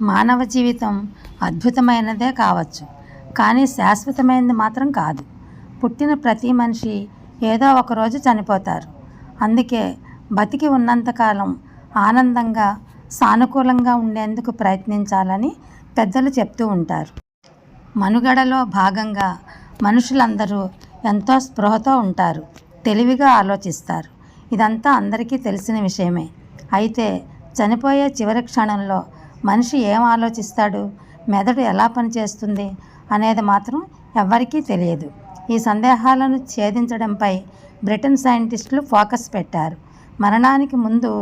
మానవ జీవితం అద్భుతమైనదే కావచ్చు. కానీ శాశ్వతమైనది మాత్రం కాదు. పుట్టిన ప్రతి మనిషి ఏదో ఒకరోజు చనిపోతారు. అందుకే బతికి ఉన్నంతకాలం ఆనందంగా సానుకూలంగా ఉండేందుకు ప్రయత్నించాలని పెద్దలు చెప్తూ ఉంటారు. మనుగడలో భాగంగా మనుషులందరూ ఎంతో స్పృహతో ఉంటారు. తెలివిగా ఆలోచిస్తారు. ఇదంతా అందరికీ తెలిసిన విషయమే. అయితే చనిపోయే చివరి క్షణంలో మనిషి ఏం ఆలోచిస్తాడు? మెదడు ఎలా పనిచేస్తుంది? అనేది మాత్రం ఎవ్వరికీ తెలియదు. ఈ సందేహాలను ఛేదించడంపై బ్రిటన్ సైంటిస్టులు ఫోకస్ పెట్టారు. మరణానికి ముందు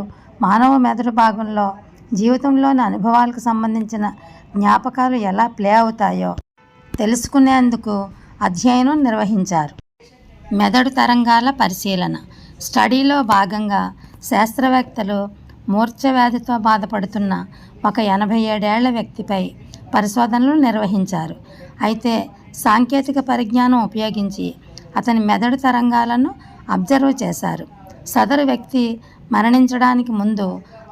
మానవ మెదడు భాగంలో జీవితంలోని అనుభవాలకు సంబంధించిన జ్ఞాపకాలు ఎలా ప్లే అవుతాయో తెలుసుకునేందుకు అధ్యయనం నిర్వహించారు. మెదడు తరంగాల పరిశీలన. స్టడీలో భాగంగా శాస్త్రవేత్తలు మూర్ఛవ్యాధితో బాధపడుతున్న ఒక ఎనభై ఏడేళ్ళ వ్యక్తిపై పరిశోధనలు నిర్వహించారు. అయితే సాంకేతిక పరిజ్ఞానం ఉపయోగించి అతని మెదడు తరంగాలను అబ్జర్వ్ చేశారు. సదరు వ్యక్తి మరణించడానికి ముందు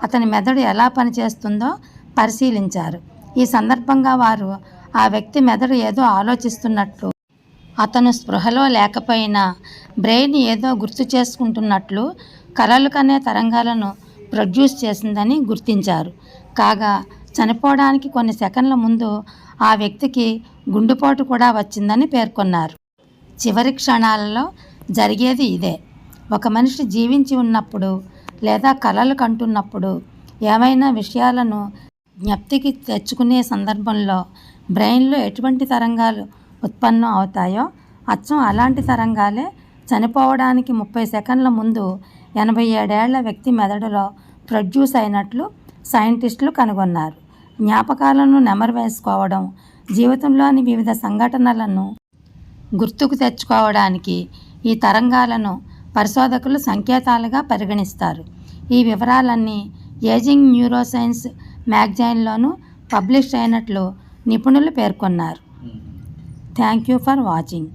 అతని మెదడు ఎలా పనిచేస్తుందో పరిశీలించారు. ఈ సందర్భంగా వారు ఆ వ్యక్తి మెదడు ఏదో ఆలోచిస్తున్నట్లు అతను స్పృహలో లేకపోయినా బ్రెయిన్ ఏదో గుర్తు చేసుకుంటున్నట్లు కలలు కనే తరంగాలను ప్రొడ్యూస్ చేసిందని గుర్తించారు. కాగా చనిపోవడానికి కొన్ని సెకండ్ల ముందు ఆ వ్యక్తికి గుండెపోటు కూడా వచ్చిందని పేర్కొన్నారు. చివరి క్షణాలలో జరిగేది ఇదే. ఒక మనిషి జీవించి ఉన్నప్పుడు లేదా కలలు కంటున్నప్పుడు ఏమైనా విషయాలను జ్ఞప్తికి తెచ్చుకునే సందర్భంలో బ్రెయిన్లో ఎటువంటి తరంగాలు ఉత్పన్నం అవుతాయో అచ్చం అలాంటి తరంగాలే చనిపోవడానికి ముప్పై సెకండ్ల ముందు ఎనభై ఏడేళ్ళ వ్యక్తి మెదడులో ప్రొడ్యూస్ అయినట్లు సైంటిస్టులు కనుగొన్నారు. జ్ఞాపకాలను నెమరు వేసుకోవడం జీవితంలోని వివిధ సంఘటనలను గుర్తుకు తెచ్చుకోవడానికి ఈ తరంగాలను పరిశోధకులు సంకేతాలుగా పరిగణిస్తారు. ఈ వివరాలన్నీ ఏజింగ్ న్యూరోసైన్స్ మ్యాగజైన్లోనూ పబ్లిష్ అయినట్లు నిపుణులు పేర్కొన్నారు. Thank you for watching.